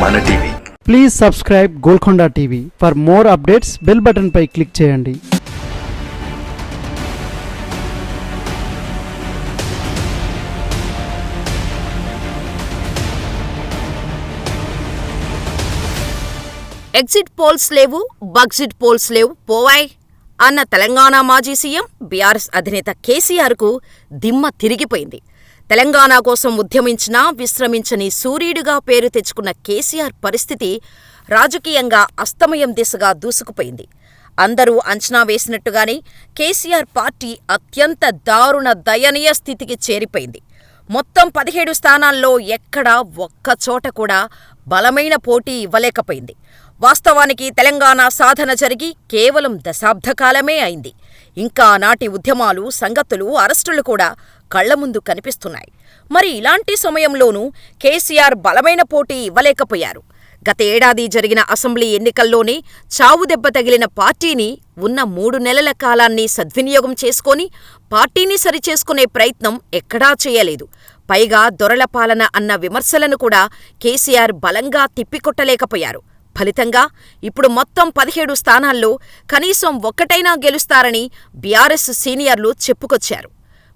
మన TV. Please subscribe Golconda TV for more updates bell button pi click చేయండి. Exit polls లేవు బగ్జిట్ poles లేవు పోవాయ్. అన్న తెలంగాణ మాజీ సీఎం బీఆర్ఎస్ అధినేత కేసీఆర్కు దిమ్మ తిరిగిపోయింది. తెలంగాణ కోసం ఉద్యమించినా విశ్రమించని సూర్యుడిగా పేరు తెచ్చుకున్న కేసీఆర్ పరిస్థితి రాజకీయంగా అస్తమయం దిశగా దూసుకుపోయింది. అందరూ అంచనా వేసినట్టుగానే కేసీఆర్ పార్టీ అత్యంత దారుణ దయనీయ స్థితికి చేరిపోయింది. మొత్తం పదిహేడు స్థానాల్లో ఎక్కడా ఒక్కచోట కూడా బలమైన పోటీ ఇవ్వలేకపోయింది. వాస్తవానికి తెలంగాణ సాధన జరిగి కేవలం దశాబ్దకాలమే అయింది. ఇంకా నాటి ఉద్యమాలు సంగతులు అరెస్టులు కూడా కళ్ళ ముందు కనిపిస్తున్నాయి. మరి ఇలాంటి సమయంలోనూ కేసీఆర్ బలమైన పోటీ ఇవ్వలేకపోయారు. గత ఏడాది జరిగిన అసెంబ్లీ ఎన్నికల్లోనే చావుదెబ్బ తగిలిన పార్టీని ఉన్న మూడు నెలల కాలాన్ని సద్వినియోగం చేసుకొని పార్టీని సరిచేసుకునే ప్రయత్నం ఎక్కడా చేయలేదు. పైగా దొరల పాలన అన్న విమర్శలను కూడా కేసీఆర్ బలంగా తిప్పికొట్టలేకపోయారు. ఫలితంగా ఇప్పుడు మొత్తం పదిహేడు స్థానాల్లో కనీసం ఒక్కటైనా గెలుస్తారని బీఆర్ఎస్ సీనియర్లు చెప్పుకొచ్చారు.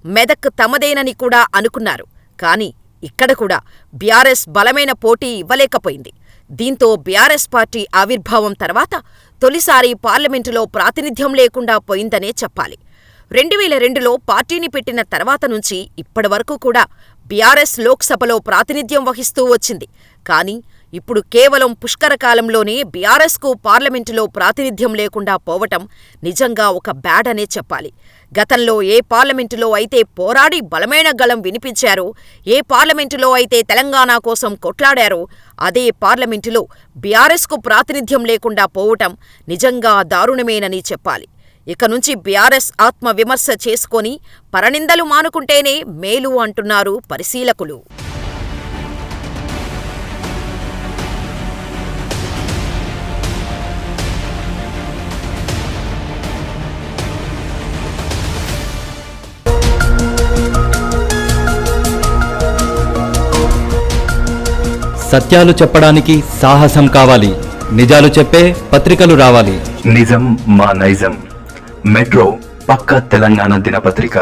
మెదక్ తమదేనని కూడా అనుకున్నారు. కాని ఇక్కడ కూడా బీఆర్ఎస్ బలమైన పోటీ ఇవ్వలేకపోయింది. దీంతో బీఆర్ఎస్ పార్టీ ఆవిర్భావం తర్వాత తొలిసారి పార్లమెంటులో ప్రాతినిధ్యం లేకుండా పోయిందనే చెప్పాలి. రెండు వేల రెండులో పార్టీని పెట్టిన తర్వాత నుంచి ఇప్పటివరకు కూడా బీఆర్ఎస్ లోక్సభలో ప్రాతినిధ్యం వహిస్తూ వచ్చింది. కానీ ఇప్పుడు కేవలం పుష్కర కాలంలోనే బీఆర్ఎస్కు పార్లమెంటులో ప్రాతినిధ్యం లేకుండా పోవటం నిజంగా ఒక బ్యాడ్ అనే చెప్పాలి. గతంలో ఏ పార్లమెంటులో అయితే పోరాడి బలమైన గళం వినిపించారో ఏ పార్లమెంటులో అయితే తెలంగాణ కోసం కొట్లాడారో అదే పార్లమెంటులో బీఆర్ఎస్కు ప్రాతినిధ్యం లేకుండా పోవటం నిజంగా దారుణమేనని చెప్పాలి. ఇక నుంచి బీఆర్ఎస్ ఆత్మ విమర్శ చేసుకొని పరనిందలు మానుకుంటేనే మేలు అంటున్నారు పరిశీలకులు. సత్యాలు చెప్పడానికి సాహసం కావాలి. నిజాలు చెప్పే పత్రికలు రావాలి. నిజం మా నైజం. మెట్రో పక్క తెలంగాణ దినపత్రిక